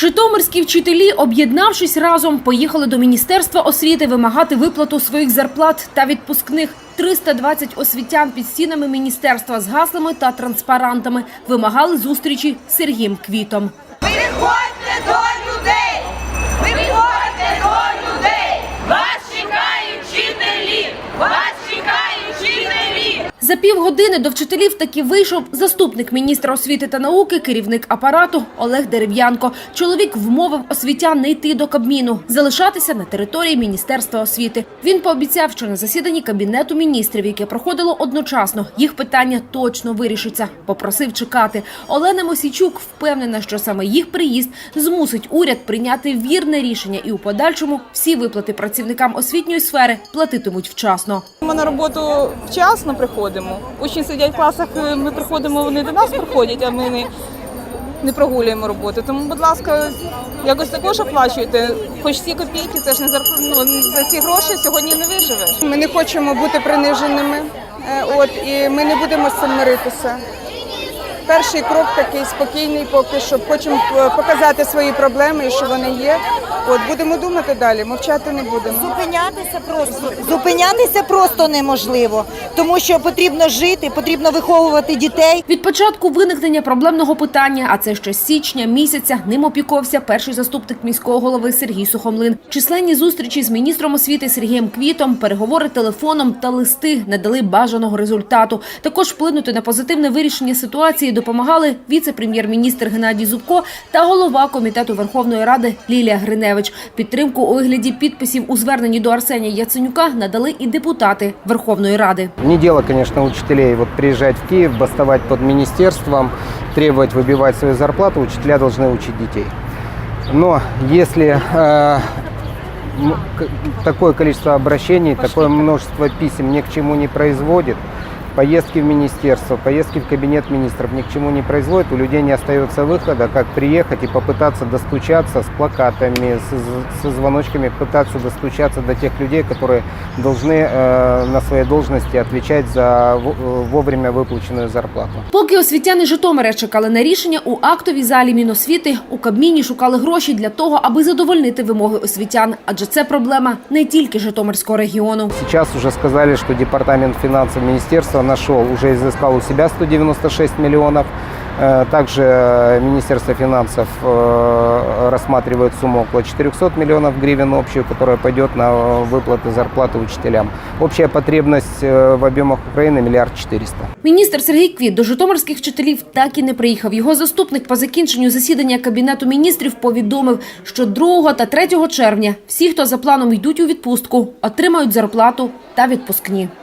Житомирські вчителі, об'єднавшись разом, поїхали до міністерства освіти вимагати виплату своїх зарплат та відпускних. 320 освітян під стінами міністерства з гаслами та транспарантами вимагали зустрічі з Сергієм Квітом. Переходьте до За півгодини до вчителів таки вийшов заступник міністра освіти та науки, керівник апарату Олег Дерев'янко. Чоловік вмовив освітян не йти до Кабміну, залишатися на території міністерства освіти. Він пообіцяв, що на засіданні кабінету міністрів, яке проходило одночасно, їх питання точно вирішиться. Попросив чекати. Олена Мосійчук впевнена, що саме їх приїзд змусить уряд прийняти вірне рішення, і у подальшому всі виплати працівникам освітньої сфери платитимуть вчасно. Ми на роботу вчасно приходимо. Учні сидять в класах, е, ми приходимо, вони до нас приходять, а ми не, не прогулюємо роботу. Тому, будь ласка, якось також оплачуйте. Хоч ці копійки, це ж не зарп... ну, за ці гроші сьогодні не виживеш. Ми не хочемо бути приниженими, е, от і ми не будемо з цим миритися. Перший крок такий спокійний, поки що хочемо е, показати свої проблеми що вони є. От будемо думати далі, мовчати не будемо. Зупинятися просто зупинятися просто неможливо, тому що потрібно жити, потрібно виховувати дітей. Від початку виникнення проблемного питання, а це ще з січня місяця, ним опікувався перший заступник міського голови Сергій Сухомлин. Численні зустрічі з міністром освіти Сергієм Квітом, переговори телефоном та листи не дали бажаного результату. Також вплинути на позитивне вирішення ситуації допомагали віце-прем'єр-міністр Геннадій Зубко та голова комітету Верховної Ради Лілія Гриневич. Підтримку у вигляді підписів у зверненні до Арсенія Яценюка надали і депутати Верховної Ради. Не дело, конечно, учителей вот приезжать в Киев, бастовать под министерством, требовать выбивать свою зарплату. Учителя должны учить детей. Но если э, такое количество обращений, такое множество писем ни к чему не производит, поездки в министерство, поездки в кабинет министров ни к чему не производит, у людей не остается выхода, как приехать и попытаться достучаться с плакатами, с, з- со звоночками, пытаться достучаться до тех людей, которые должны э, на своей должности отвечать за в- э, вовремя выплаченную зарплату. Поки освітяни Житомира чекали на рішення у актовій залі Міносвіти, у Кабміні шукали гроші для того, аби задовольнити вимоги освітян. Адже це проблема не тільки Житомирського регіону. Сейчас уже сказали, что департамент финансов министерства нашел, уже изыскал у себя 196 миллионов. Э, Также э, Министерство финансов э, рассматривает сумму около 400 миллионов гривен общую, которая пойдет на э, выплаты зарплаты учителям. Общая потребность э, в объемах Украины миллиард четыреста. Міністр Сергій Квіт до житомирських вчителів так і не приїхав. Його заступник по закінченню засідання кабінету міністрів повідомив, що 2 та 3 червня всі, хто за планом йдуть у відпустку, отримають зарплату та відпускні.